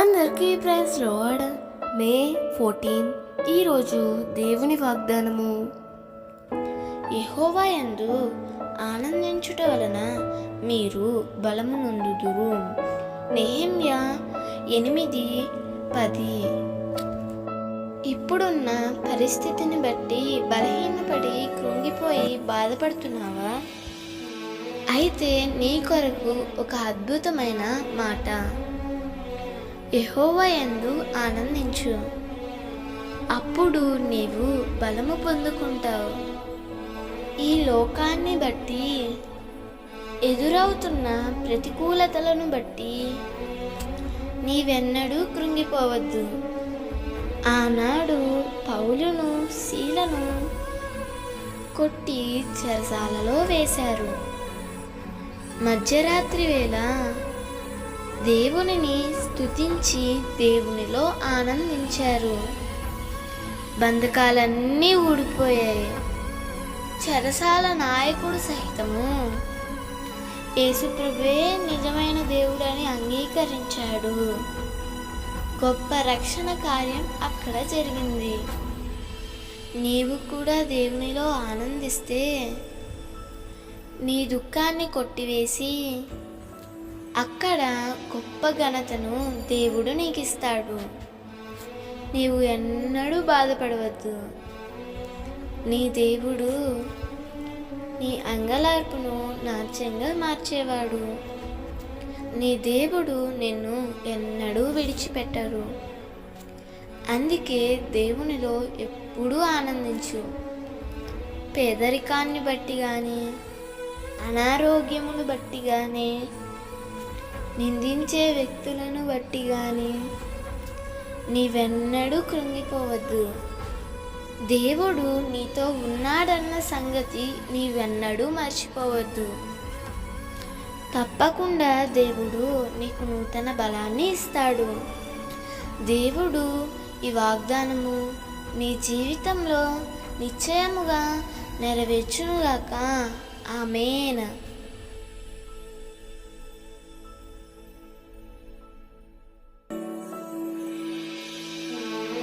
అందరికీ praise load May fourteen ఈరోజు దేవుని వాగ్దానము. ఎహోవా యందు ఆనందించుట వలన మీరు బలము నొందుదురు. నెహమ్య ఎనిమిది పది. ఇప్పుడున్న పరిస్థితిని బట్టి బలహీనపడి కృంగిపోయి బాధపడుతున్నావా? అయితే నీ కొరకు ఒక అద్భుతమైన మాట. ఎహోవ ఎందు ఆనందించు. అప్పుడు నీవు బలము పొందుకుంటావు. ఈ లోకాన్ని బట్టి ఎదురవుతున్న ప్రతికూలతలను బట్టి నీవెన్నడూ కృంగిపోవద్దు. ఆనాడు పౌలును శీలను కొట్టి చెరసాలలో వేశారు. మధ్యరాత్రి వేళ దేవునిని స్తుతించి దేవునిలో ఆనందించారు. బంధకాలన్నీ ఊడిపోయాయి. చెరసాల నాయకుడు సహితము. యేసుప్రభే నిజమైన దేవుడని అంగీకరించాడు. గొప్ప రక్షణ కార్యం అక్కడ జరిగింది. నీవు కూడా దేవునిలో ఆనందిస్తే నీ దుఃఖాన్ని కొట్టివేసి అక్కడ గొప్ప ఘనతను దేవుడు నీకు ఇస్తాడు నీవు ఎన్నడూ బాధపడవద్దు. నీ దేవుడు నీ అంగలార్పును నాట్యంగా మార్చేవాడు. నీ దేవుడు నిన్ను ఎన్నడూ విడిచిపెట్టరు. అందుకే దేవునిలో ఎప్పుడూ ఆనందించు. పేదరికాన్ని బట్టి కానీ అనారోగ్యమును బట్టి కానీ నిందించే వ్యక్తులను బట్టి కానీ నీవెన్నడూ కృంగిపోవద్దు. దేవుడు నీతో ఉన్నాడన్న సంగతి నీవెన్నడూ మర్చిపోవద్దు. తప్పకుండా దేవుడు నీకు నూతన బలాన్ని ఇస్తాడు. దేవుడు ఈ వాగ్దానము నీ జీవితంలో నిశ్చయముగా నెరవేర్చునుగాక. ఆమెన్.